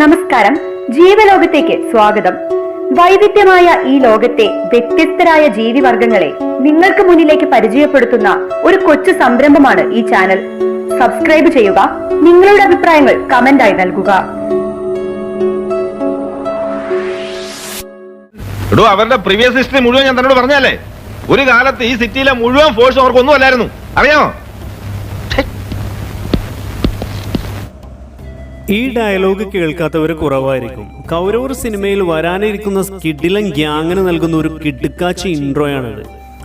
നമസ്കാരം. ജീവലോകത്തേക്ക് സ്വാഗതം. വൈവിധ്യമായ ഈ ലോകത്തെ വ്യത്യസ്തരായ ജീവിവർഗങ്ങളെ നിങ്ങൾക്ക് മുന്നിലേക്ക് പരിചയപ്പെടുത്തുന്ന ഒരു കൊച്ചു സംരംഭമാണ് ഈ ചാനൽ. സബ്സ്ക്രൈബ് ചെയ്യുക നിങ്ങളുടെ അഭിപ്രായങ്ങൾ കമന്റായി നൽകുക. അവരുടെ പ്രീവിയസ് ഹിസ്റ്ററി മുഴുവൻ ഞാൻ തന്നോട് പറഞ്ഞല്ലേ? ഒരു കാലത്ത് ഈ സിറ്റിയിലെ മുഴുവൻ ഫോഴ്സ് അവർക്കൊന്നും അല്ലായിരുന്നു അറിയാമോ? ഈ ഡയലോഗ് കേൾക്കാത്തവർ കുറവായിരിക്കും. കൗരവർ സിനിമയിൽ വരാനിരിക്കുന്ന കിഡിലം ഗ്യാങ്ങിന് നൽകുന്ന ഒരു കിടുക്കാച്ചി ഇൻട്രോയാണിത്.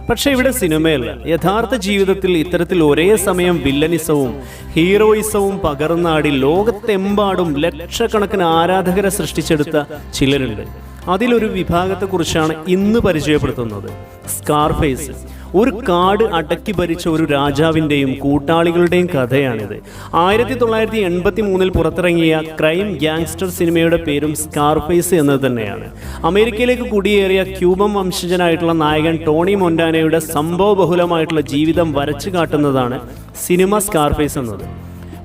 പക്ഷെ ഇവിടെ സിനിമയല്ല. യഥാർത്ഥ ജീവിതത്തിൽ ഇത്തരത്തിൽ ഒരേ സമയം വില്ലനിസവും ഹീറോയിസവും പകർന്നാടി ലോകത്തെമ്പാടും ലക്ഷക്കണക്കിന് ആരാധകരെ സൃഷ്ടിച്ചെടുത്ത ചിലരുണ്ട്. അതിലൊരു വിഭാഗത്തെക്കുറിച്ചാണ് ഇന്ന് പരിചയപ്പെടുത്തുന്നത്. സ്കാർഫേസ്. ഒരു കാട് അടക്കി ഭരിച്ച ഒരു രാജാവിന്റെയും കൂട്ടാളികളുടെയും കഥയാണിത്. ആയിരത്തി തൊള്ളായിരത്തി എൺപത്തി മൂന്നിൽ പുറത്തിറങ്ങിയ ക്രൈം ഗ്യാങ്സ്റ്റർ സിനിമയുടെ പേരും സ്കാർഫേസ് എന്നത് തന്നെയാണ്. അമേരിക്കയിലേക്ക് കുടിയേറിയ ക്യൂബൻ വംശജനായിട്ടുള്ള നായകൻ ടോണി മൊൻഡാനയുടെ സംഭവബഹുലമായിട്ടുള്ള ജീവിതം വരച്ചു കാട്ടുന്നതാണ് സിനിമ സ്കാർഫേസ് എന്നത്.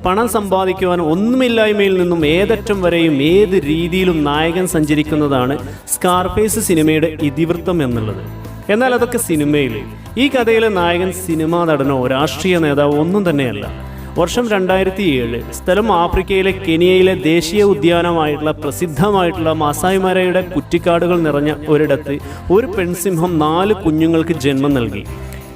പണം സമ്പാദിക്കുവാൻ ഒന്നുമില്ലായ്മയിൽ നിന്നും ഏതറ്റം വരെയും ഏത് രീതിയിലും നായകൻ സഞ്ചരിക്കുന്നതാണ് സ്കാർഫേസ് സിനിമയുടെ ഇതിവൃത്തം എന്നുള്ളത്. എന്നാൽ അതൊക്കെ സിനിമയിൽ. ഈ കഥയിലെ നായകൻ സിനിമാ നടനോ രാഷ്ട്രീയ നേതാവോ ഒന്നും തന്നെയല്ല. വർഷം രണ്ടായിരത്തി ഏഴ് സ്ഥലം ആഫ്രിക്കയിലെ കെനിയയിലെ ദേശീയ ഉദ്യാനമായിട്ടുള്ള പ്രസിദ്ധമായിട്ടുള്ള മാസായിമരയുടെ കുറ്റിക്കാടുകൾ നിറഞ്ഞ ഒരിടത്ത് ഒരു പെൺസിംഹം നാല് കുഞ്ഞുങ്ങൾക്ക് ജന്മം നൽകി.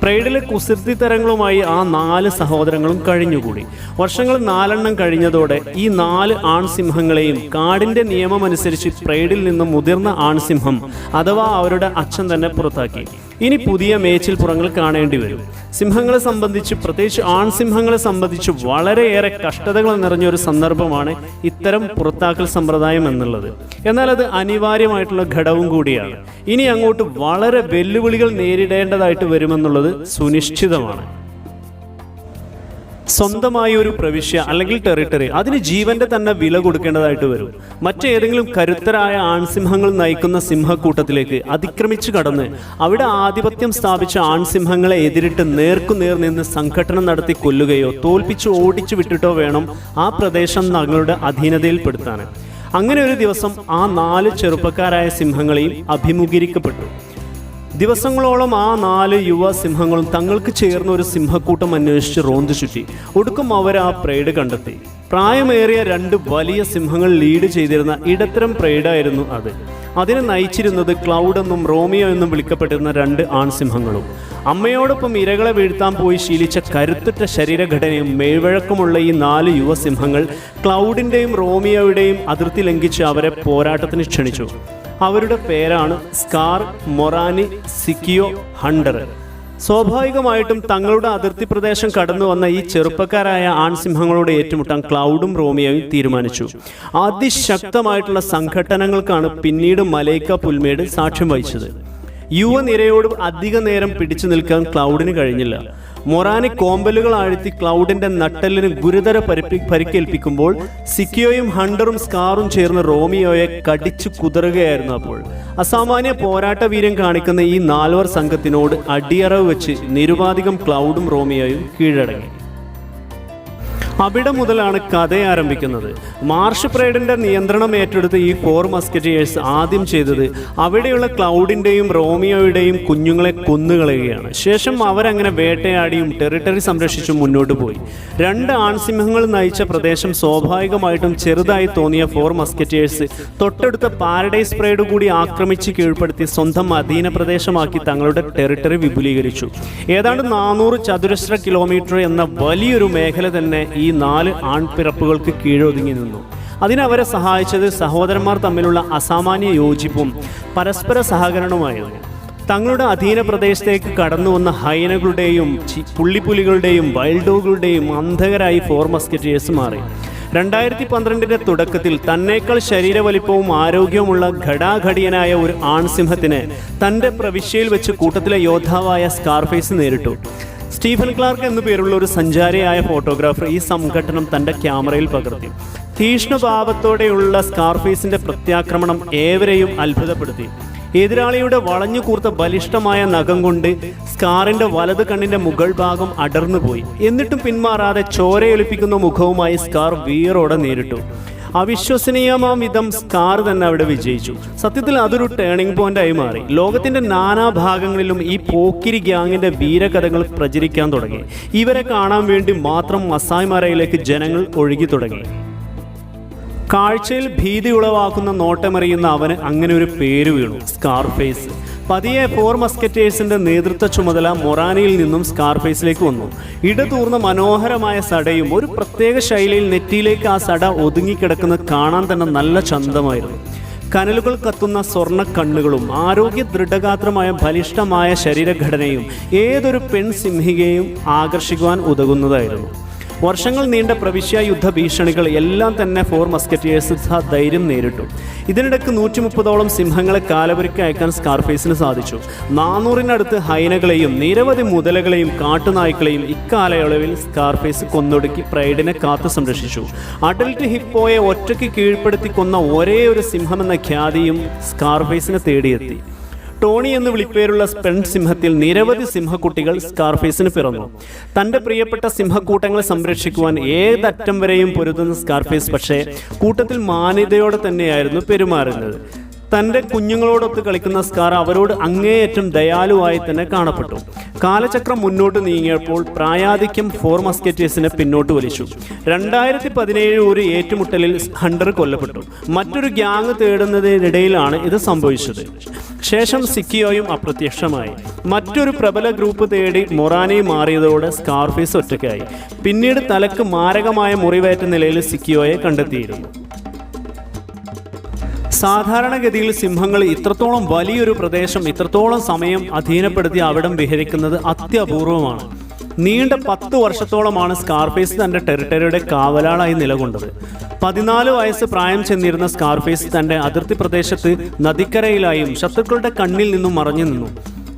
പ്രൈഡിലെ കുസൃതി തരങ്ങളുമായി ആ നാല് സഹോദരങ്ങളും കഴിഞ്ഞുകൂടി. വർഷങ്ങൾ നാലെണ്ണം കഴിഞ്ഞതോടെ ഈ നാല് ആൺസിംഹങ്ങളെയും കാടിന്റെ നിയമമനുസരിച്ച് പ്രൈഡിൽ നിന്നും മുതിർന്ന ആൺസിംഹം അഥവാ അവരുടെ അച്ഛൻ തന്നെ പുറത്താക്കി. ഇനി പുതിയ മേച്ചിൽപ്പുറങ്ങൾ കാണേണ്ടി വരും. സിംഹങ്ങളെ സംബന്ധിച്ച് പ്രത്യേകിച്ച് ആൺസിംഹങ്ങളെ സംബന്ധിച്ച് വളരെയേറെ കഷ്ടതകൾ നിറഞ്ഞ ഒരു സന്ദർഭമാണ് ഇത്തരം പുറത്താക്കൽ സമ്പ്രദായം എന്നുള്ളത്. എന്നാൽ അത് അനിവാര്യമായിട്ടുള്ള ഘടകവും കൂടിയാണ്. ഇനി അങ്ങോട്ട് വളരെ വെല്ലുവിളികൾ നേരിടേണ്ടതായിട്ട് വരുമെന്നുള്ളത് സുനിശ്ചിതമാണ്. സ്വന്തമായ ഒരു പ്രവിശ്യ അല്ലെങ്കിൽ ടെറിട്ടറി അതിന് ജീവന്റെ തന്നെ വില കൊടുക്കേണ്ടതായിട്ട് വരും. മറ്റേതെങ്കിലും കരുത്തരായ ആൺസിംഹങ്ങൾ നയിക്കുന്ന സിംഹക്കൂട്ടത്തിലേക്ക് അതിക്രമിച്ചു കടന്ന് അവിടെ ആധിപത്യം സ്ഥാപിച്ച ആൺസിംഹങ്ങളെ എതിരിട്ട് നേർക്കുനേർ നിന്ന് സംഘടന നടത്തി കൊല്ലുകയോ തോൽപ്പിച്ച് ഓടിച്ചു വിട്ടിട്ടോ വേണം ആ പ്രദേശം തങ്ങളുടെ അധീനതയിൽപ്പെടുത്താൻ. അങ്ങനെ ഒരു ദിവസം ആ നാല് ചെറുപ്പക്കാരായ സിംഹങ്ങളെയും അഭിമുഖീകരിക്കപ്പെട്ടു. ദിവസങ്ങളോളം ആ നാല് യുവ സിംഹങ്ങളും തങ്ങൾക്ക് ചേർന്ന ഒരു സിംഹക്കൂട്ടം അന്വേഷിച്ച് റോന്ത് ചുറ്റി. ഒടുക്കം അവർ ആ പ്രൈഡ് കണ്ടെത്തി. പ്രായമേറിയ രണ്ട് വലിയ സിംഹങ്ങൾ ലീഡ് ചെയ്തിരുന്ന ഇടത്തരം പ്രൈഡായിരുന്നു അത്. അതിനെ നയിച്ചിരുന്നത് ക്ലൗഡ് എന്നും റോമിയോ എന്നും വിളിക്കപ്പെട്ടിരുന്ന രണ്ട് ആൺസിംഹങ്ങളും അമ്മയോടൊപ്പം ഇരകളെ വീഴ്ത്താൻ പോയി ശീലിച്ച കരുത്തുറ്റ ശരീരഘടനയും മേൽവഴക്കമുള്ള ഈ നാല് യുവസിംഹങ്ങൾ ക്ലൗഡിന്റെയും റോമിയോയുടെയും അതിർത്തി ലംഘിച്ച് അവരെ പോരാട്ടത്തിന് ക്ഷണിച്ചു. അവരുടെ പേരാണ് സ്കാർ മൊറാനി സിക്കിയോ ഹണ്ടർ. സ്വാഭാവികമായിട്ടും തങ്ങളുടെ അതിർത്തി പ്രദേശം കടന്നു വന്ന ഈ ചെറുപ്പക്കാരായ ആൺസിംഹങ്ങളോട് ഏറ്റുമുട്ടാൻ ക്ലൗഡും റോമിയോയും തീരുമാനിച്ചു. അതിശക്തമായിട്ടുള്ള സംഘട്ടനങ്ങൾക്കാണ് പിന്നീട് മലൈക്ക പുൽമേട് സാക്ഷ്യം വഹിച്ചത്. യുവനിരയോട് അധിക നേരം പിടിച്ചു നിൽക്കാൻ ക്ലൗഡിന് കഴിഞ്ഞില്ല. മൊറാനി കോമ്പലുകൾ ആഴ്ത്തി ക്ലൗഡിന്റെ നട്ടെല്ലിന് ഗുരുതര പരിപ്പി പരിക്കേൽപ്പിക്കുമ്പോൾ സിക്കിയോയും ഹണ്ടറും സ്കാറും ചേർന്ന് റോമിയോയെ കടിച്ചു കുതറുകയായിരുന്നു അപ്പോൾ. അസാമാന്യ പോരാട്ട വീര്യം കാണിക്കുന്ന ഈ നാൽവർ സംഘത്തിനോട് അടിയറവ് വെച്ച് നിരുപാധികം ക്ലൗഡും റോമിയോയും കീഴടങ്ങി. അവിടെ മുതലാണ് കഥ ആരംഭിക്കുന്നത്. മാർഷ് പ്രൈഡിന്റെ നിയന്ത്രണം ഏറ്റെടുത്ത് ഈ ഫോർ മസ്കറ്റിയേഴ്സ് ആദ്യം ചെയ്തത് അവിടെയുള്ള ക്ലൗഡിന്റെയും റോമിയോയുടെയും കുഞ്ഞുങ്ങളെ കൊന്നുകളയുകയാണ്. ശേഷം അവരങ്ങനെ വേട്ടയാടിയും ടെറിട്ടറി സംരക്ഷിച്ചും മുന്നോട്ട് പോയി. രണ്ട് ആൺസിംഹങ്ങൾ നയിച്ച പ്രദേശം സ്വാഭാവികമായിട്ടും ചെറുതായി തോന്നിയ ഫോർ മസ്കറ്റിയേഴ്സ് തൊട്ടടുത്ത പാരഡൈസ് പ്രൈഡ് കൂടി ആക്രമിച്ച് കീഴ്പ്പെടുത്തി സ്വന്തം അധീന പ്രദേശമാക്കി തങ്ങളുടെ ടെറിട്ടറി വിപുലീകരിച്ചു. ഏതാണ്ട് നാനൂറ് ചതുരശ്ര കിലോമീറ്റർ എന്ന വലിയൊരു മേഖല തന്നെ നാല് ആൺപിറപ്പുകൾക്ക് കീഴൊതുങ്ങി നിന്നു. അതിനവരെ സഹായിച്ചത് സഹോദരന്മാർ തമ്മിലുള്ള അസാമാന്യ യോജിപ്പും പരസ്പര സഹകരണവുമായിരുന്നു. തങ്ങളുടെ അധീന പ്രദേശത്തേക്ക് കടന്നു വന്ന ഹൈനകളുടെയും പുള്ളിപ്പുലികളുടെയും വൈൽഡ് ഡോഗുകളുടെയും അന്ധകരായി ഫോർ മസ്കറ്റേഴ്സ് മാറി. രണ്ടായിരത്തി പന്ത്രണ്ടിന്റെ തുടക്കത്തിൽ തന്നേക്കാൾ ശരീരവലിപ്പവും ആരോഗ്യവുമുള്ള ഘടാഘടിയനായ ഒരു ആൺസിംഹത്തിന് തന്റെ പ്രവിശ്യയിൽ വെച്ച് കൂട്ടത്തിലെ യോദ്ധാവായ സ്കാർഫേസ് നേരിട്ടു. സ്റ്റീഫൻ ക്ലാർക്ക് എന്നു പേരുള്ള ഒരു സഞ്ചാരിയായ ഫോട്ടോഗ്രാഫർ ഈ സംഘടനം തന്റെ ക്യാമറയിൽ പകർത്തി. തീഷ്ണഭാവത്തോടെയുള്ള സ്കാർഫേസിന്റെ പ്രത്യാക്രമണം ഏവരെയും അത്ഭുതപ്പെടുത്തി. എതിരാളിയുടെ വളഞ്ഞു കൂർത്ത ബലിഷ്ഠമായ നഖം കൊണ്ട് സ്കാറിന്റെ വലത് കണ്ണിന്റെ മുകൾ ഭാഗം അടർന്നുപോയി. എന്നിട്ടും പിന്മാറാതെ ചോരയൊലിപ്പിക്കുന്ന മുഖവുമായി സ്കാർ വീറോടെ നേരിട്ടു. അവിശ്വസനീയമാം വിധം സ്കാർ തന്നെ അവിടെ വിജയിച്ചു. സത്യത്തിൽ അതൊരു ടേണിംഗ് പോയിന്റായി മാറി. ലോകത്തിന്റെ നാനാഭാഗങ്ങളിലും ഈ പോക്കിരി ഗ്യാങ്ങിന്റെ വീരകഥകൾ പ്രചരിക്കാൻ തുടങ്ങി. ഇവരെ കാണാൻ വേണ്ടി മാത്രം മസായ്മാരയിലേക്ക് ജനങ്ങൾ ഒഴുകി തുടങ്ങി. കാഴ്ചയിൽ ഭീതി ഉളവാക്കുന്ന നോട്ടമറിയുന്ന അവന് അങ്ങനെ ഒരു പേര് വീണു. സ്കാർഫേസ് പതിയെ ഫോർ മസ്കറ്റേഴ്സിന്റെ നേതൃത്വ ചുമതല മൊറാനയിൽ നിന്നും സ്കാർഫേസിലേക്ക് വന്നു. ഇടതൂർന്ന മനോഹരമായ സടയും ഒരു പ്രത്യേക ശൈലിയിൽ നെറ്റിയിലേക്ക് ആ സട ഒതുങ്ങിക്കിടക്കുന്നത് കാണാൻ തന്നെ നല്ല ചന്തമായിരുന്നു. കനലുകൾ കത്തുന്ന സ്വർണ കണ്ണുകളും ആരോഗ്യ ദൃഢഗാത്രമായ ബലിഷ്ഠമായ ശരീരഘടനയും ഏതൊരു പെൺസിംഹികയും ആകർഷിക്കുവാൻ ഉതകുന്നതായിരുന്നു. വർഷങ്ങൾ നീണ്ട പ്രവിശ്യ യുദ്ധ ഭീഷണികൾ എല്ലാം തന്നെ ഫോർ മസ്കറ്റിയേഴ്സ് ധൈര്യം നേരിട്ടു. ഇതിനിടയ്ക്ക് നൂറ്റി മുപ്പതോളം സിംഹങ്ങളെ കാലവരിക്ക് അയക്കാൻ സ്കാർഫേസിന് സാധിച്ചു. നാനൂറിനടുത്ത് ഹൈനകളെയും നിരവധി മുതലകളെയും കാട്ടുനായ്ക്കളെയും ഇക്കാലയളവിൽ സ്കാർഫേസ് കൊന്നൊടുക്കി പ്രൈഡിനെ കാത്തു സംരക്ഷിച്ചു. അഡൽട്ട് ഹിപ്പോയെ ഒറ്റയ്ക്ക് കീഴ്പ്പെടുത്തി കൊന്ന ഒരേ ഒരു സിംഹമെന്ന ഖ്യാതിയും സ്കാർഫേസിനെ തേടിയെത്തി. ടോണി എന്ന് വിളിപ്പേരുള്ള പെൺ സിംഹത്തിൽ നിരവധി സിംഹക്കുട്ടികൾ സ്കാർഫേസിന് പിറന്നു. തന്റെ പ്രിയപ്പെട്ട സിംഹക്കൂട്ടങ്ങളെ സംരക്ഷിക്കുവാൻ ഏതറ്റം വരെയും പൊരുതുന്ന സ്കാർഫേസ് പക്ഷേ കൂട്ടത്തിൽ മാന്യതയോടെ തന്നെയായിരുന്നു പെരുമാറുന്നത്. തന്റെ കുഞ്ഞുങ്ങളോടൊത്ത് കളിക്കുന്ന സ്കാർ അവരോട് അങ്ങേയറ്റം ദയാലുവായി തന്നെ കാണപ്പെട്ടു. കാലചക്രം മുന്നോട്ട് നീങ്ങിയപ്പോൾ പ്രായാധിക്യം ഫോർ മസ്കറ്റേഴ്സിനെ പിന്നോട്ട് വലിച്ചു. രണ്ടായിരത്തി പതിനേഴ് ഒരു ഏറ്റുമുട്ടലിൽ ഹണ്ടർ കൊല്ലപ്പെട്ടു. മറ്റൊരു ഗ്യാങ് തേടുന്നതിനിടയിലാണ് ഇത് സംഭവിച്ചത്. ശേഷം സിക്കിയോയും അപ്രത്യക്ഷമായി. മറ്റൊരു പ്രബല ഗ്രൂപ്പ് തേടി മൊറാനെ മാറിയതോടെ സ്കാർഫീസ് ഒറ്റയ്ക്കായി. പിന്നീട് തലക്ക് മാരകമായ മുറിവേറ്റ നിലയിൽ സിക്കിയോയെ കണ്ടെത്തിയിരുന്നു. സാധാരണഗതിയിൽ സിംഹങ്ങൾ ഇത്രത്തോളം വലിയൊരു പ്രദേശം ഇത്രത്തോളം സമയം അധീനപ്പെടുത്തി അവിടം വിഹരിക്കുന്നത് അത്യപൂർവമാണ്. നീണ്ട പത്ത് വർഷത്തോളമാണ് സ്കാർഫേസ് തന്റെ ടെറിട്ടറിയുടെ കാവലാളായി നിലകൊണ്ടത്. പതിനാല് വയസ്സ് പ്രായം ചെന്നിരുന്ന സ്കാർഫേസ് തന്റെ അതിർത്തി പ്രദേശത്ത് നദിക്കരയിലായും ശത്രുക്കളുടെ കണ്ണിൽ നിന്നും മറഞ്ഞു നിന്നു.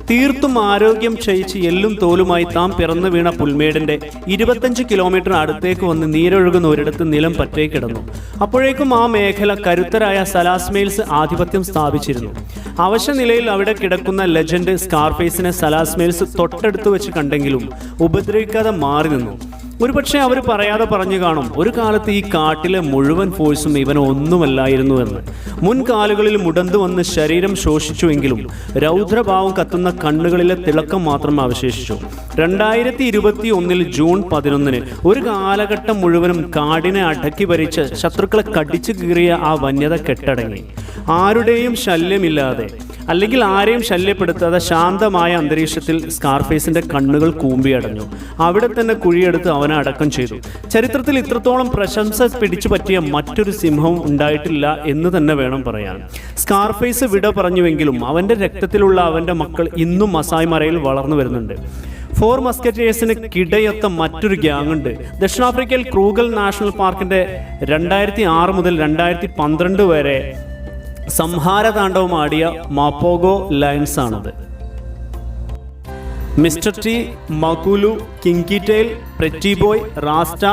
തീർത്തും ആരോഗ്യം ക്ഷയിച്ച് എല്ലും തോലുമായി താം പിറന്നു വീണ പുൽമേടിന്റെ ഇരുപത്തഞ്ച് കിലോമീറ്റർ അടുത്തേക്ക് വന്ന് നീരൊഴുകുന്ന ഒരിടത്ത് നിലം പറ്റേ കിടന്നു. അപ്പോഴേക്കും ആ മേഖല കരുത്തരായ സലാസ്മെയിൽസ് ആധിപത്യം സ്ഥാപിച്ചിരുന്നു. അവശ നിലയിൽ അവിടെ കിടക്കുന്ന ലെജൻഡ് സ്കാർഫേസിനെ സലാസ്മെയിൽസ് തൊട്ടടുത്ത് വെച്ച് കണ്ടെങ്കിലും ഉപദ്രവിക്കാതെ മാറി നിന്നു. ഒരുപക്ഷെ അവർ പറയാതെ പറഞ്ഞു കാണും ഒരു കാലത്ത് ഈ കാട്ടിലെ മുഴുവൻ ഫോഴ്സും ഇവൻ ഒന്നുമല്ലായിരുന്നു എന്ന്. മുൻകാലുകളിൽ മുടന്തു വന്ന് ശരീരം ശോഷിച്ചുവെങ്കിലും രൗദ്രഭാവം കത്തുന്ന കണ്ണുകളിലെ തിളക്കം മാത്രം അവശേഷിച്ചു. രണ്ടായിരത്തി ഇരുപത്തി ഒന്നിൽ ജൂൺ പതിനൊന്നിന് ഒരു കാലഘട്ടം മുഴുവനും കാടിനെ അടക്കി ഭരിച്ച് ശത്രുക്കളെ കടിച്ചു കീറിയ ആ വന്യത കെട്ടടങ്ങി. ആരുടെയും ശല്യമില്ലാതെ അല്ലെങ്കിൽ ആരെയും ശല്യപ്പെടുത്താതെ ശാന്തമായ അന്തരീക്ഷത്തിൽ സ്കാർഫേസിന്റെ കണ്ണുകൾ കൂമ്പിയടഞ്ഞു അവിടെ തന്നെ കുഴിയെടുത്ത് അവനെ അടക്കം ചെയ്തു. ചരിത്രത്തിൽ ഇത്രത്തോളം പ്രശംസ പിടിച്ചു പറ്റിയ മറ്റൊരു സിംഹവും ഉണ്ടായിട്ടില്ല എന്ന് തന്നെ വേണം പറയാൻ. സ്കാർഫേസ് വിട പറഞ്ഞുവെങ്കിലും അവന്റെ രക്തത്തിലുള്ള അവന്റെ മക്കൾ ഇന്നും മസായ് മറയിൽ വളർന്നു വരുന്നുണ്ട്. ഫോർ മസ്കറ്റേഴ്സിന് കിടയൊത്ത മറ്റൊരു ഗ്യാങ് ഉണ്ട് ദക്ഷിണാഫ്രിക്കയിൽ ക്രൂഗൽ നാഷണൽ പാർക്കിന്റെ രണ്ടായിരത്തി ആറ് മുതൽ രണ്ടായിരത്തി പന്ത്രണ്ട് വരെ സംഹാരതാണ്ഡവം ആടിയ മാപ്പോഗോ ലയൺസ് ആണത്. Mister T Makhulu Kinky Tail Pretty Boy Rasta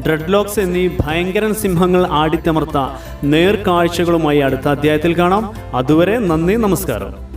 Dreadlocks എന്നീ ഭയങ്കരൻ സിംഹങ്ങൾ ആടിത്തമർത്ത നേർക്കാഴ്ചകളുമായി അടുത്ത അധ്യായത്തിൽ കാണാം. അതുവരെ നന്ദി നമസ്കാരം.